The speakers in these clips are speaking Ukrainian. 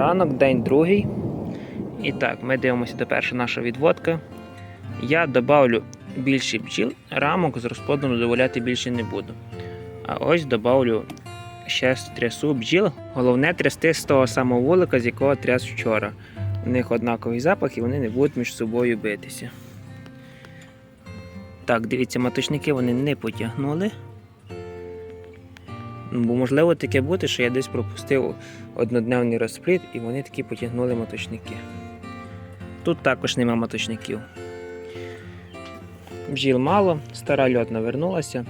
ранок, день другий. І так, ми дивимося перша наша відводка. Я додавлю більше бджіл, рамок з розплодом додавати більше не буду. А ось додавлю ще трясу бджіл. Головне трясти з того самого вулика, з якого тряс вчора. У них однаковий запах і вони не будуть між собою битися. Так, дивіться, маточники вони не потягнули. Бо можливо таке бути, що я десь пропустив однодневний розплід і вони такі потягнули моточники. Тут також нема моточників. Бджіл мало, стара льотна вернулася.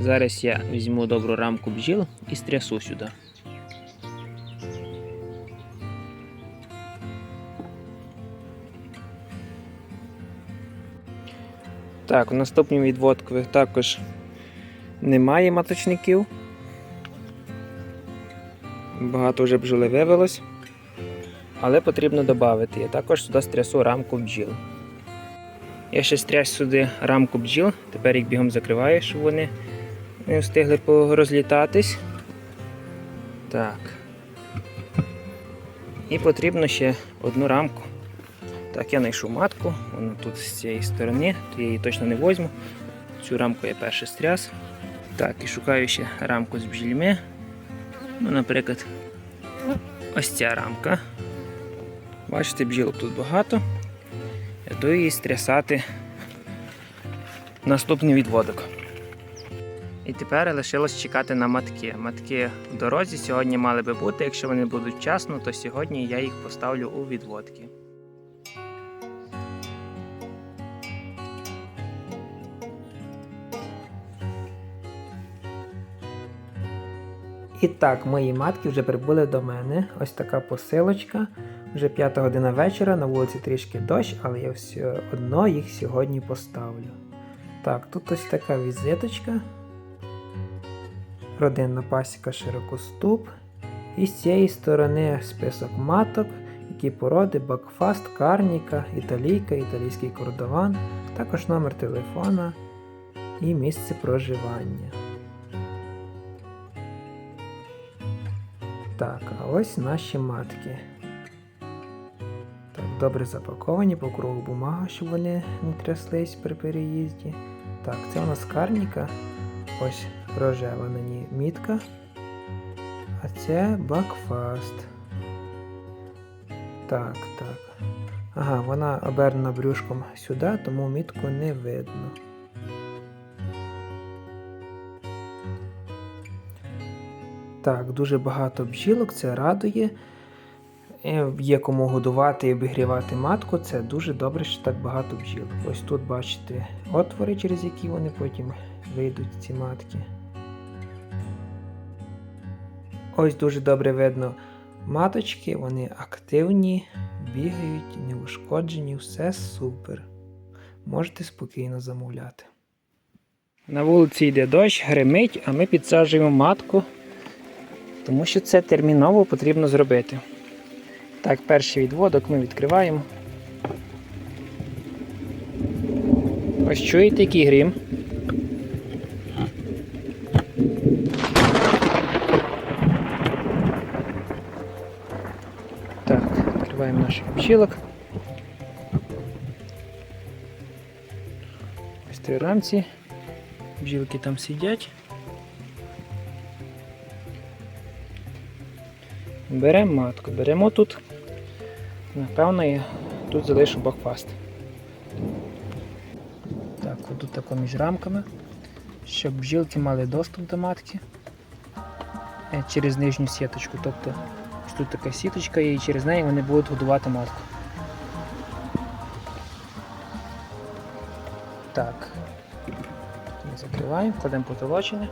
Зараз я візьму добру рамку бджіл і стрясу сюди. Так, у наступній відводкових також немає маточників. Багато вже бджоли вивелось. Але потрібно додати. Я також сюди стрясу рамку бджіл. Я ще стряс сюди рамку бджіл, тепер їх бігом закриваю, щоб вони не встигли розлітатись. Так. І потрібно ще одну рамку. Так, я знайшов матку, вона тут з цієї сторони, то я її точно не возьму. Цю рамку я перший стряс. Так, і шукаю ще рамку з бджільми. Ну, наприклад, ось ця рамка. Бачите, бджілок тут багато. Я йду її стрясати наступний відводок. І тепер лишилось чекати на матки. Матки в дорозі сьогодні мали би бути. Якщо вони будуть вчасно, то сьогодні я їх поставлю у відводки. І так, мої матки вже прибули до мене. Ось така посилочка. Вже п'ята година вечора, на вулиці трішки дощ, але я все одно їх сьогодні поставлю. Так, тут ось така візиточка. Родинна пасіка широкоступ. І з цієї сторони список маток, які породи, бакфаст, карніка, італійка, італійський кордован, також номер телефона і місце проживання. Так, а ось наші матки. Так, добре запаковані по кругу бумага, щоб вони не тряслись при переїзді. Так, це у нас карніка. Ось рожева на ній мітка. А це бакфаст. Так, так. Ага, вона обернена брюшком сюди, тому мітку не видно. Так, дуже багато бджілок, це радує. Е, Є кому годувати і обігрівати матку, це дуже добре, що так багато бджілок. Ось тут бачите отвори, через які вони потім вийдуть ці матки. Ось дуже добре видно маточки, вони активні, бігають, неушкоджені, все супер. Можете спокійно замовляти. На вулиці йде дощ, гримить, а ми підсаджуємо матку тому що це терміново потрібно зробити. Так, перший відводок ми відкриваємо. Ось чуєте який грім. Так, відкриваємо наших пчілок. Ось три рамці. Бджілки там сидять. Беремо матку, беремо тут, напевно, я тут залишу бакфаст. Так, тут тако між рамками, щоб бджілки мали доступ до матки е, через нижню сіточку. Тобто тут така сіточка і через неї вони будуть годувати матку. Так, закриваємо, кладемо потолочення.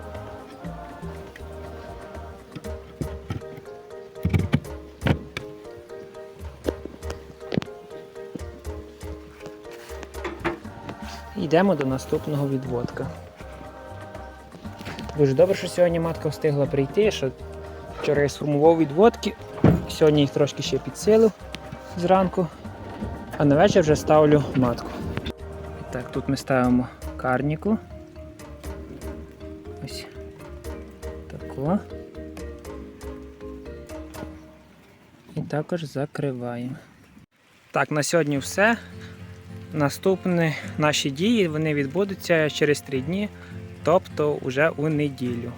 Йдемо до наступного відводка. Дуже добре, що сьогодні матка встигла прийти, що вчора я сформував відводки, сьогодні їх трошки ще підсилив зранку, а на вечір вже ставлю матку. І так, тут ми ставимо карніку. Ось таку. І також закриваємо. Так, на сьогодні все. Наступні наші дії вони відбудуться через 3 дні, тобто вже у неділю.